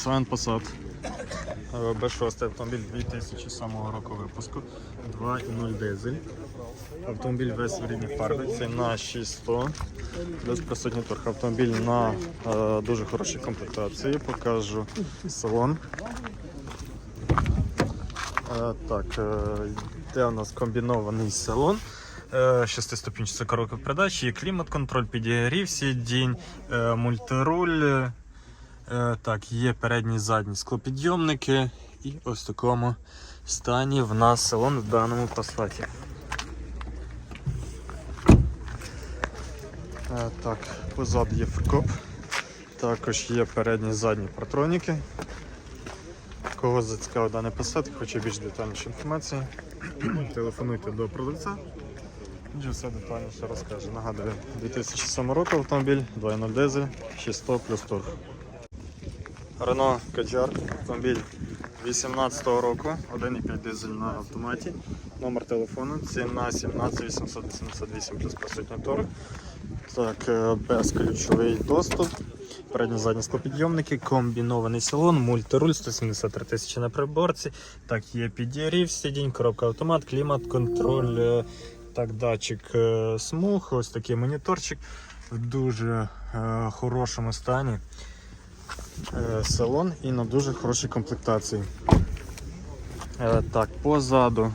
Volkswagen Passat. Е, B6 автомобіль 2007 року випуску. 2.0 дизель. Автомобіль весь в рідній фарбі, ціна 6100. Без присутній торг. Автомобіль на е, дуже хорошій комплектації. Покажу салон. Е, так, е, йде у нас комбінований салон. Е, Шестиступінчата коробка передач, є клімат-контроль, підігрів сидінь, е, мультируль. Е, Так, є передні задні склопідйомники. І ось в такому стані в нас салон в даному паслаті. Е, Так, позаду є фрикоп. Також є передні задні партроніки. Кого зацікавив даний посад, хоче більш детальніше інформації, телефонуйте до продавця. Він все детальніше розкаже. Нагадую, 2007 року автомобіль, 2.0 дизель, 600 плюс торг. Renault Kadjar, автомобіль 18 року, 1,5 дизель на автоматі. Номер телефону, ціна 17 888 плюс присутній торг. Так, е, безключовий доступ. Передні задні склопідйомники, комбінований салон, мультируль, 173 тисячі на приборці. Так, є підігрів сидінь, коробка автомат, клімат, контроль, е, так, датчик е, смуг, ось такий моніторчик в дуже е, хорошому стані. Е, салон і на дуже хорошій комплектації. Е, так, позаду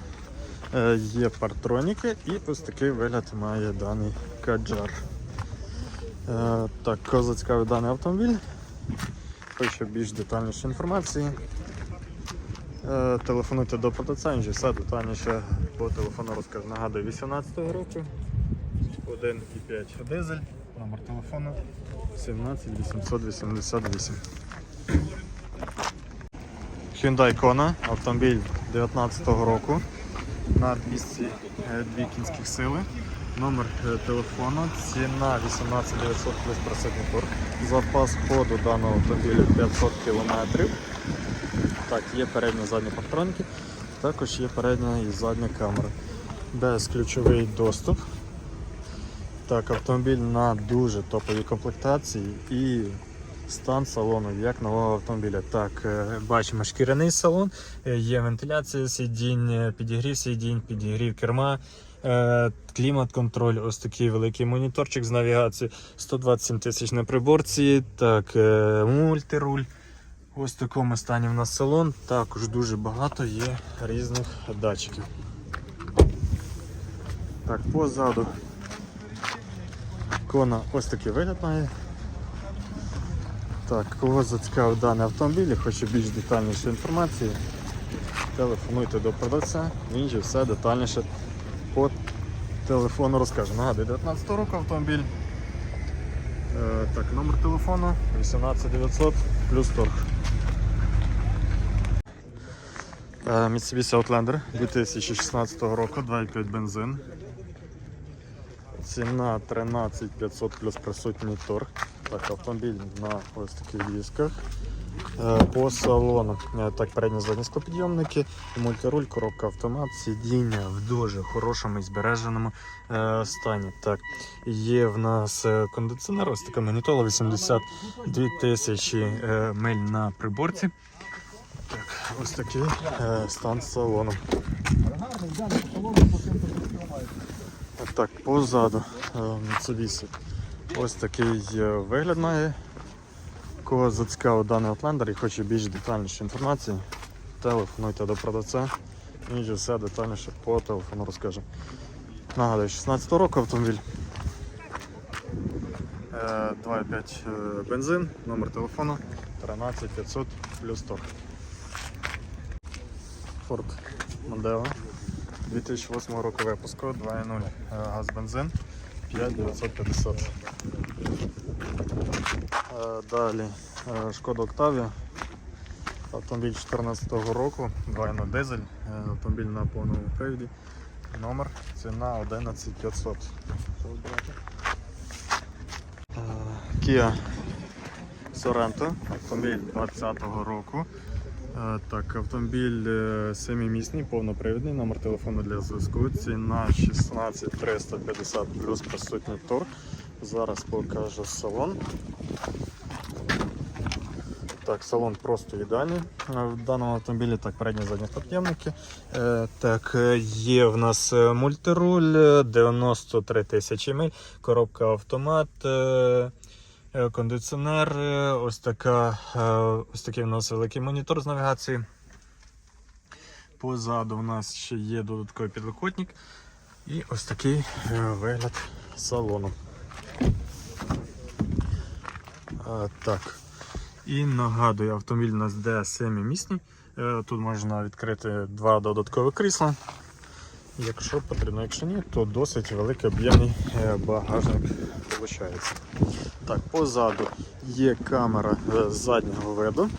е, є партроніки і ось такий вигляд має даний каджар. Так, кого зацікавив даний автомобіль. Хоче більш детальніше інформації. Телефонуйте до продавця, все детальніше по телефону розкаже. Нагадую, 18-го року 1,5 дизель, номер телефону 17 888. Hyundai Kona, автомобіль 19-го року на 202 кінських сили. Номер е, телефону, ціна 18900 плюс присутній торг. Запас ходу даного автомобіля 500 км. Так, є передні і задні партроники, також є передня і задня камера. Безключовий доступ. Так, автомобіль на дуже топовій комплектації і стан салону як нового автомобіля. Так, е, бачимо шкіряний салон, е, є вентиляція сидінь, е, підігрів сидінь, підігрів керма, клімат-контроль, ось такий великий моніторчик з навігацією, 127 тисяч на приборці, так, мультируль. Ось такому стані в нас салон. Також дуже багато є різних датчиків. Так, позаду Кона ось такий вигляд має. Так, кого зацікавив даний автомобіль, і хоче більш детальніше інформації, телефонуйте до продавця, він же все детальніше по телефону розкаже. Нагадую, 19 року автомобіль. Е, так, номер телефону 18900 плюс торг. Е, Mitsubishi Outlander 2016 року, 2,5 бензин. Ціна 13 500 плюс присутній торг. Так, автомобіль на ось таких дисках. Е, По салону е, так, передні задні склопідйомники, мультируль, коробка автомат, сидіння в дуже хорошому і збереженому е, стані. Так, є в нас кондиціонер, ось така магнітола 82 тисячі миль на приборці. Так, ось такий стан салону. Так, позаду е, Mitsubishi. Ось такий е, вигляд має. Кого зацікавив даний Outlander і хоче більш детальніше інформації, телефонуйте до продавця. Він все детальніше по телефону розкаже. Нагадую, 16 року автомобіль. Е, 2,5 е, бензин, номер телефону 13 500 плюс торг. Ford Mondeo 2008 року випуску 2.0 е, газ бензин 5950. Е, Далі е, Шкода Octavia. Автомобіль 2014 року, 2.0 дизель, автомобіль на повному приводі. Номер, ціна 11500. Е, Kia Sorento, автомобіль 2020 року. Так, автомобіль е, семимісний, повнопривідний, номер телефону для зв'язку. Ціна 16 350 плюс присутній торг. Зараз покажу салон. Так, салон просто ідеальний. Е, В даному автомобілі так, передні задні підйомники. Е, Так, є в нас мультируль, е, 93 тисячі миль, коробка автомат, кондиціонер, е, ось, така, е, ось такий у нас великий монітор з навігації. Позаду у нас ще є додатковий підлокотник. І ось такий е, вигляд салону. Так. І нагадую, автомобіль у нас де 7-місний. Е, Тут можна відкрити два додаткові крісла. Якщо потрібно, якщо ні, то досить великий об'ємний е, багажник виходить. Так, позаду є камера е, заднього виду.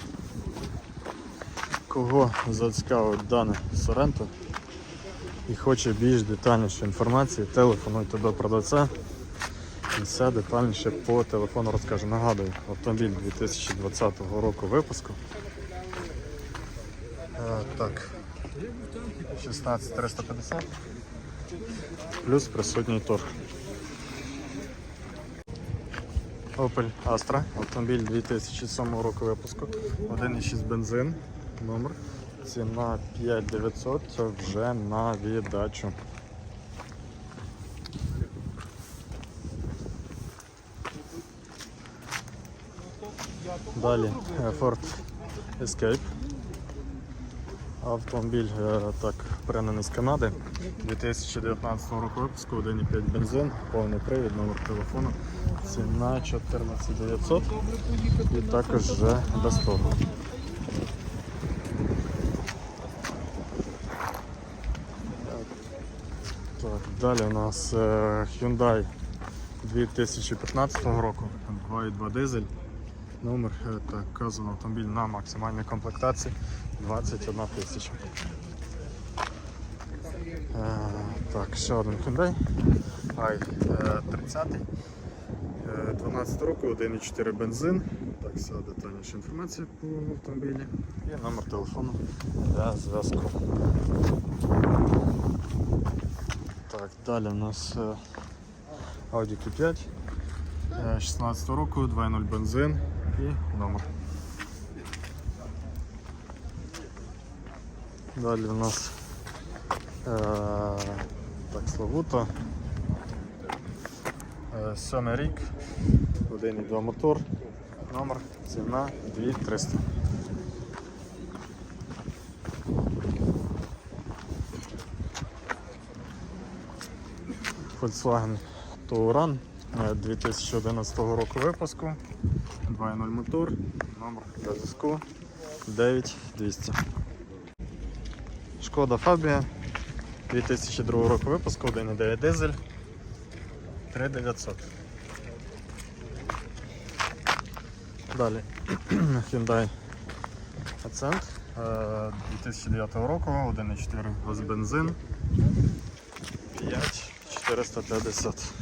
Кого зацікавить дане Соренто і хоче більш детальніше інформації, телефонуйте до продавця. І все детальніше по телефону розкаже. Нагадую, автомобіль 2020 року випуску. Е, так. 16350. Плюс присутній торг. Opel Astra, автомобіль 2007 року випуску. 1,6 бензин, номер. Ціна 5900 вже на віддачу. Далі е, Ford Escape. Автомобіль е, так з Канади 2019 року випуску, 1,5 бензин, повний привід, номер телефону. Ціна 14900 і також вже без того. Так, далі у нас е, Hyundai 2015 року, 2,2 дизель. Номер е, так, вказано автомобіль на максимальній комплектації 21 тисяча. Е, так, ще один Hyundai i 30 е, 12 року, 1,4 бензин. Так, вся детальніша інформація по автомобілі і номер телефону для зв'язку. Так, далі у нас е, Audi Q5 е, 16 року, 2.0 бензин і номер. Далі у нас е, так, Славута. Е, Сьомий рік, 1.2 мотор, номер, ціна 2300. Volkswagen Touran е, 2011 року випуску. 2.0 мотор, номер зв'язку 9200. Шкода Фабія 2002 року випуску, 1.9 дизель 3900. Далі Hyundai Accent е, 2009 року, 1.4 газ бензин 5450.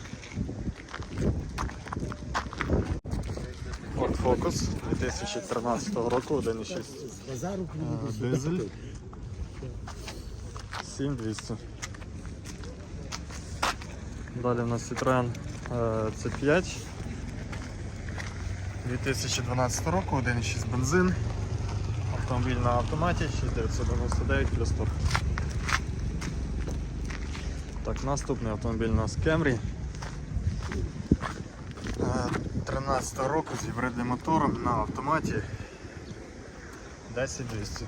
Ford Focus 2013 року, 1.6 е, дизель 7200. Далі у нас Citroen е, C5 2012 року, 1.6 бензин. Автомобіль на автоматі 6999 плюс топ. Так, наступний автомобіль у нас Camry. Е, 13 року з гібридним мотором на автоматі 10200.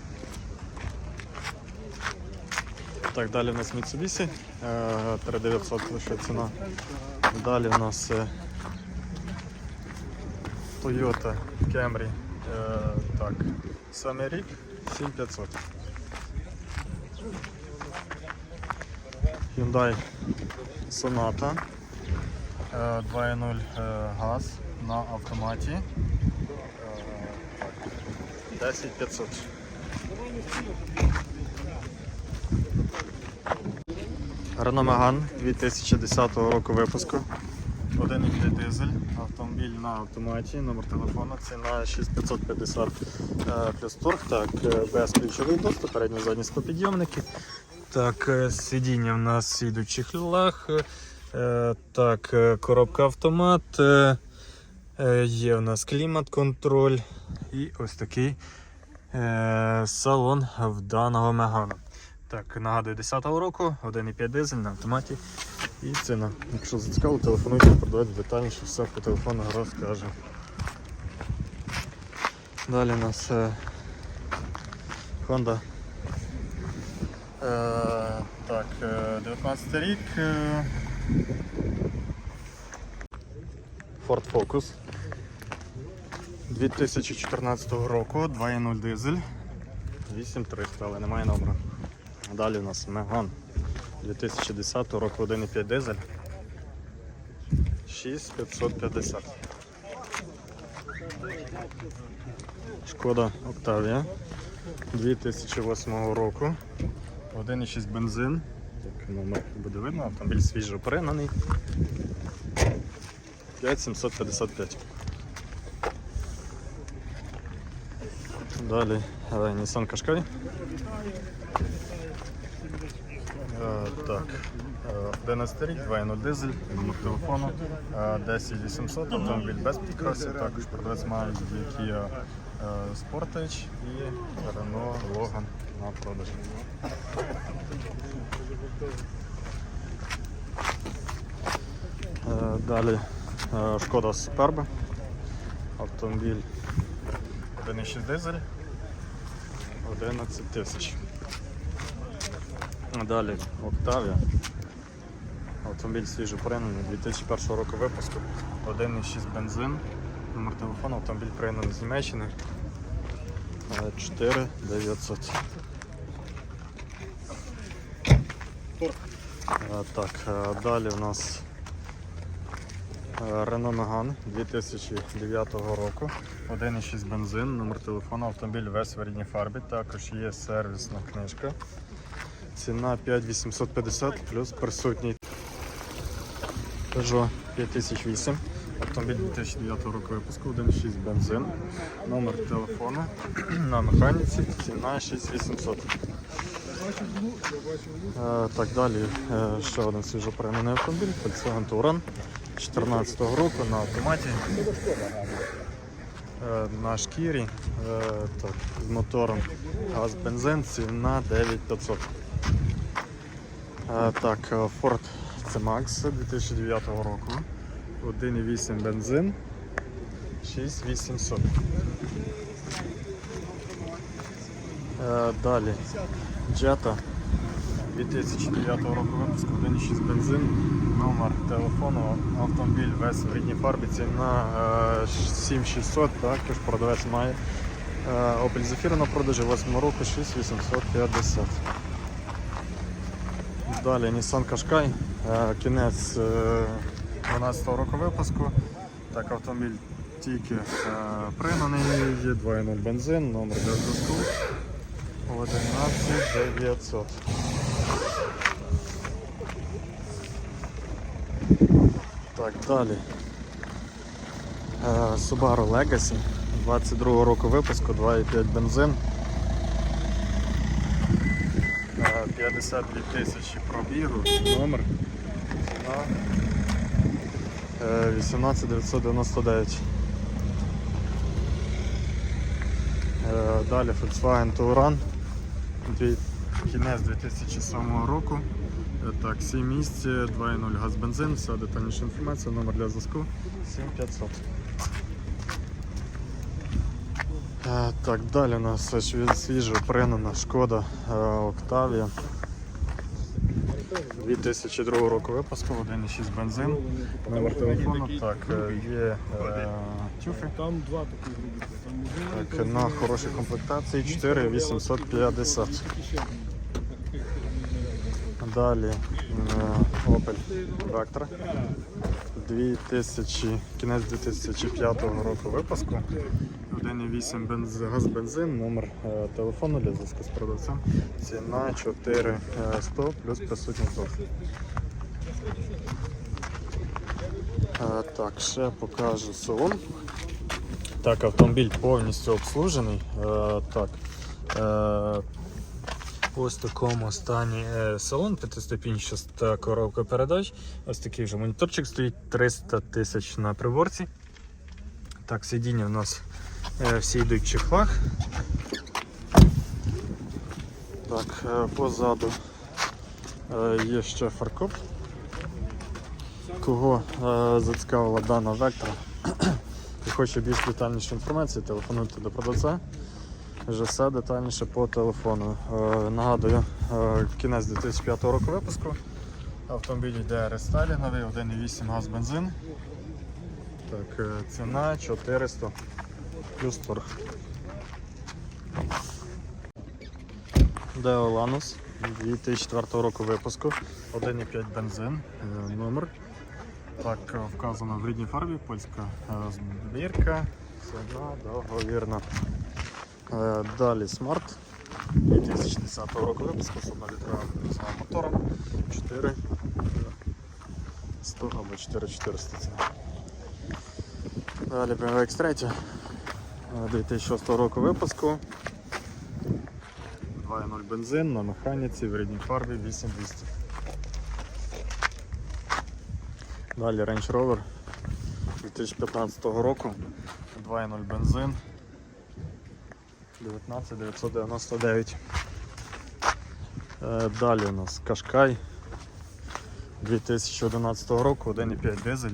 Так, далі у нас Mitsubishi е, 3900 лише ціна. Далі у нас е, Toyota Camry. е, Так, саме рік 7500. Hyundai Sonata е, 2.0 е, газ на автоматі. Е, так, 10500. Renault Megane 2010 року випуску. 1,5 дизель, автомобіль на автоматі, номер телефону, ціна 6550 е, плюс торг, так, е, без ключовий доступ, передні задні склопідйомники. Так, е, сидіння в нас йдуть в чехлах. Е, Так, коробка автомат. Є у нас клімат-контроль І ось такий салон в даного Мегана. Так, нагадую, 10-го року, 1,5 дизель на автоматі. І ціна. Якщо зацікавило, телефонуйте, продавець детальніше, все по телефону розкаже. Далі у нас е, Honda. Е, так, е, 19 рік. Е, Ford Focus 2014 року, 2.0 дизель, 8300, але немає номера. Далі у нас Megane 2010 року 1.5 дизель 6550. Шкода Octavia 2008 року. 1.6 бензин. Так, номер буде видно, автомобіль свіжо перегнаний. 5755. Далі Nissan Qashqai. Е, Так, е, 11 рік, 2.0 дизель, номер телефону, е, 10800, автомобіль без підкрасів, також продавець має Kia е, Sportage і Renault Logan на продаж. Е, Далі е, Шкода Superb, автомобіль 1.6 дизель, 11 тисяч. Далі Octavia. Автомобіль свіжо пригнаний 2001 року випуску. 1.6 бензин. Номер телефону, автомобіль пригнаний з Німеччини. Е, 4900. Е, Так, е, далі у нас Renault Megane 2009 року. 1.6 бензин, номер телефону, автомобіль весь в рідній фарбі. Також є сервісна книжка. Ціна 5850 плюс присутній Peugeot 5008. Автомобіль 2009 року випуску, 1.6 бензин. Номер телефону на механіці, ціна 6800. Е, Так, далі е, ще один свіжопригнаний автомобіль, Volkswagen Touran 2014 року на автоматі. Е, На шкірі так, з мотором газ бензин, ціна 9500. Е, Так, е, Ford C-Max 2009 року. 1,8 бензин. 6800. Е, Далі Jetta 2009 року випуску 1,6 бензин. Номер телефону, автомобіль весь в рідній фарбі, ціна е, 7600, також продавець має. Е, Opel Zafira на продажі 8 року 6850. Далі Nissan Qashqai, е, кінець е, 12 року випуску. Так, автомобіль тільки е, пригнаний, є 2.0 бензин, номер для зв'язку 11900. Так, далі. Е, Subaru Legacy 22 року випуску, 2,5 бензин. Е, 52 тисячі пробігу, номер. Ціна е, 18999. Е, Далі Volkswagen Touran. Кінець 2007 року. Е, Так, 7 місць, 2.0 газ бензин, вся детальніша інформація, номер для зв'язку 7500. Е, Так, далі у нас сві- свіжо пригнана шкода Octavia. 2002 року випуску, 1.6 бензин. Номер телефону, так, е, є е, тюфи. Так, на хорошій комплектації 4850. Далі е, Opel Vectra 2000, кінець 2005 року випуску. 1,8 бенз, газ бензин, номер е, телефону для зв'язку з продавцем. Ціна 4100 плюс присутній торг. Е, Так, ще покажу салон. Так, автомобіль повністю обслужений. Е, так. Е, ось в такому стані е, салон, п'ятиступінчаста коробка передач. Ось такий вже моніторчик стоїть 300 тисяч на приборці. Так, сидіння в нас Е, Всі йдуть в чехлах. Так, е, позаду е, є ще фаркоп. Кого е, зацікавила дана вектора і хоче більш детальніше інформації, телефонуйте до продавця. Вже все детальніше по телефону. Е, нагадую, е, кінець 2005 року випуску. Автомобіль йде рестайлінговий, 1,8 газ бензин. Так, е, ціна 400 плюс торг. Lanus 2004 року випуску, 1,5 бензин, е, номер. Так, е, вказано в рідній фарбі, польська е, збірка, ціна договірна. Далі Smart 2010 року випуску з 1 літровим дизельним мотором 4 100 або 4400 ціна. Далі BMW X3 е, 2006 року випуску. 2.0 бензин на механіці в рідній фарбі 8200. Далі Range Rover 2015 року. 2.0 бензин. 19999. Е, Далі у нас Кашкай 2011 року, 1,5 дизель.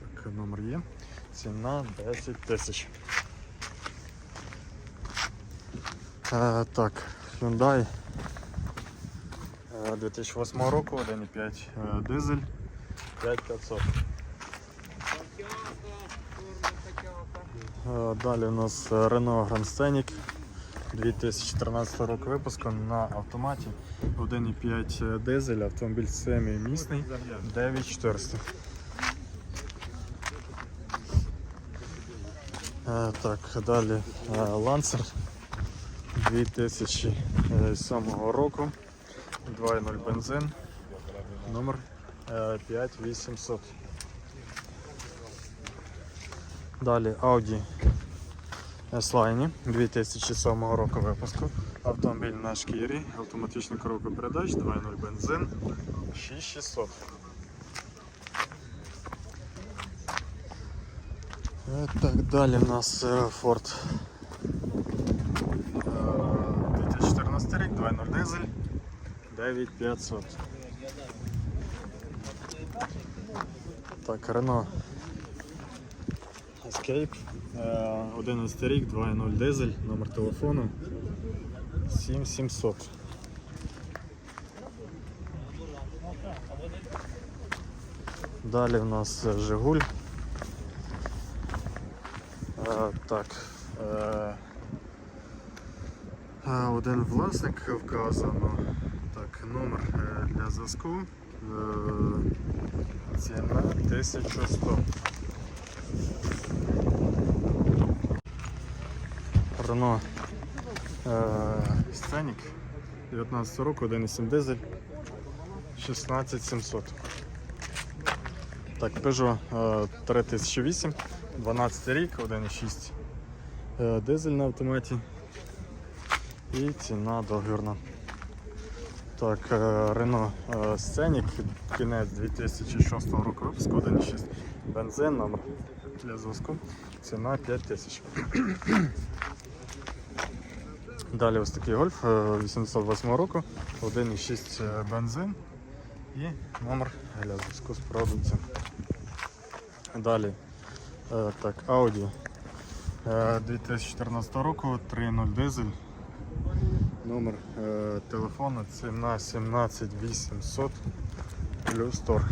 Так, номер є. Ціна 10 тисяч. Е, так, Hyundai е, 2008 року, 1,5 е, дизель, 5500. Е, Далі у нас е, Renault Grand Scenic 2014 року випуску на автоматі 1,5 дизель, автомобіль семимісний 9400. Так, далі е, Lancer 2007 року 2.0 бензин, номер е, 5800. Далі Audi S-Line 2007 року випуску. Автомобіль на шкірі, автоматична коробка передач, 2.0 бензин, 6600. Так, далі в нас е, Ford е, 2014 рік, 2.0 дизель, 9500. Так, Renault Escape, е, 11 рік, 2.0 дизель, номер телефону 7700. Далі в нас е, Жигуль. Е, так. Е, е, один власник вказано. Так, номер е, для зв'язку. Ціна 1100. Рено Сценік 19 року, 1,7 дизель 16700. Так, Peugeot е, 3008, 12 рік, 1,6 е, дизель на автоматі. І ціна договірна. Так, е, е, Scenic, кінець 2006 року випуску, 1,6 бензин, номер для зв'язку. Ціна 5000. Далі ось такий гольф е, 808 року, 1,6 е, бензин і номер для зв'язку з продукцією. Далі е, так, Audi е, 2014 року, 3.0 дизель. Номер е, телефону ціна 17800 плюс торг.